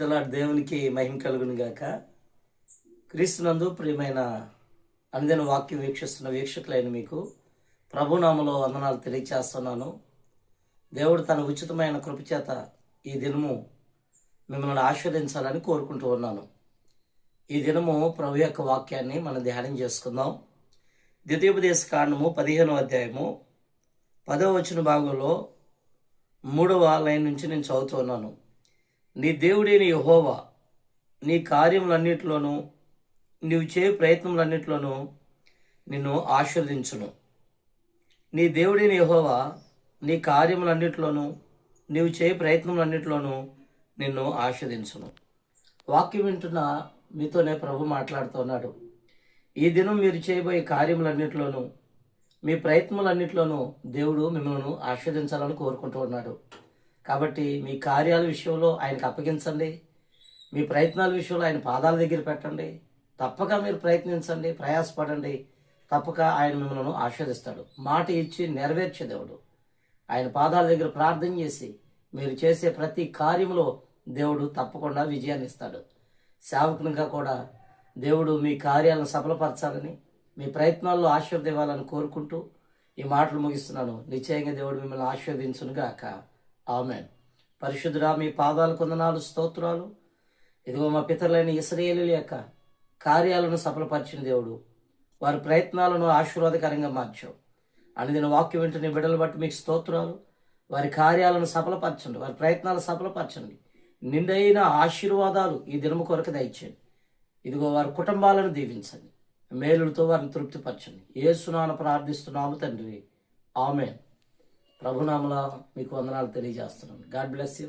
దలా దేవునికి మహిమ కలుగును గాక. క్రీస్తునందు ప్రియమైన అందిన వాక్యం వీక్షిస్తున్న వీక్షకులైన మీకు ప్రభునామలో వందనాలు తెలియచేస్తున్నాను. దేవుడు తన ఉచితమైన కృపచేత ఈ దినము మిమ్మల్ని ఆస్వాదించాలని కోరుకుంటూ ఉన్నాను. ఈ దినము ప్రభు యొక్క వాక్యాన్ని మనం ధ్యానం చేసుకుందాం. ద్వితీయోపదేశ కాండము పదిహేనో అధ్యాయము పదవ వచ్చిన భాగంలో మూడవ లైన్ నుంచి నేను చదువుతున్నాను నీ దేవుడైన యహోవా. నీ కార్యములన్నిటిలోనూ నీవు చేయు ప్రయత్నములన్నిటిలోనూ నిన్ను ఆశీర్వదించును. నీ దేవుడైన యహోవా. నీ కార్యములన్నిటిలోనూ నీవు చే ప్రయత్నములన్నిటిలోనూ నిన్ను ఆశీర్వదించును. వాక్యం వింటున్న మీతోనే ప్రభు మాట్లాడుతున్నాడు ఈ దినం మీరు చేయబోయే కార్యములన్నిటిలోనూ మీ ప్రయత్నములన్నిటిలోనూ దేవుడు మిమ్మల్ని ఆస్వాదించాలని కోరుకుంటూ ఉన్నాడు. కాబట్టి మీ కార్యాల విషయంలో ఆయనకు అప్పగించండి. మీ ప్రయత్నాల విషయంలో ఆయన పాదాల దగ్గర పెట్టండి. తప్పక మీరు ప్రయత్నించండి ప్రయాసపడండి. తప్పక ఆయన మిమ్మల్ని ఆస్వాదిస్తాడు మాట ఇచ్చి నెరవేర్చే దేవుడు. ఆయన పాదాల దగ్గర ప్రార్థన చేసి మీరు చేసే ప్రతి కార్యంలో దేవుడు తప్పకుండా విజయాన్ని ఇస్తాడు. సేవకునిగా కూడా దేవుడు మీ కార్యాలను సఫలపరచాలని మీ ప్రయత్నాల్లో ఆశీర్వదివ్వాలని కోరుకుంటూ ఈ మాటలు ముగిస్తున్నాను. నిశ్చయంగా దేవుడు మిమ్మల్ని ఆశీర్వదించునుగాక. ఆమెన్. పరిశుద్ధురా మీ పాదాలు కొందనాలు స్తోత్రాలు. ఇదిగో మా పితరులైన ఇస్రయేలు యొక్క కార్యాలను సఫలపరిచిన దేవుడు. వారి ప్రయత్నాలను ఆశీర్వాదకరంగా మార్చావు. అనుదిన వాక్యం వెంటనే బిడ్డలు బట్టి మీకు స్తోత్రాలు. వారి కార్యాలను సఫలపరచండి. వారి ప్రయత్నాలు సఫలపరచండి. నిండైన ఆశీర్వాదాలు ఈ దినము కొరకు దయచేయండి. ఇదిగో వారి కుటుంబాలను దీవించండి. మేలులతో వారిని తృప్తిపరచండి. ఏ ఏసునాన ప్రార్థిస్తున్నాము తండ్రి. ఆమె ప్రభునామల మీకు వందనాలు తెలియజేస్తున్నాను. God bless you.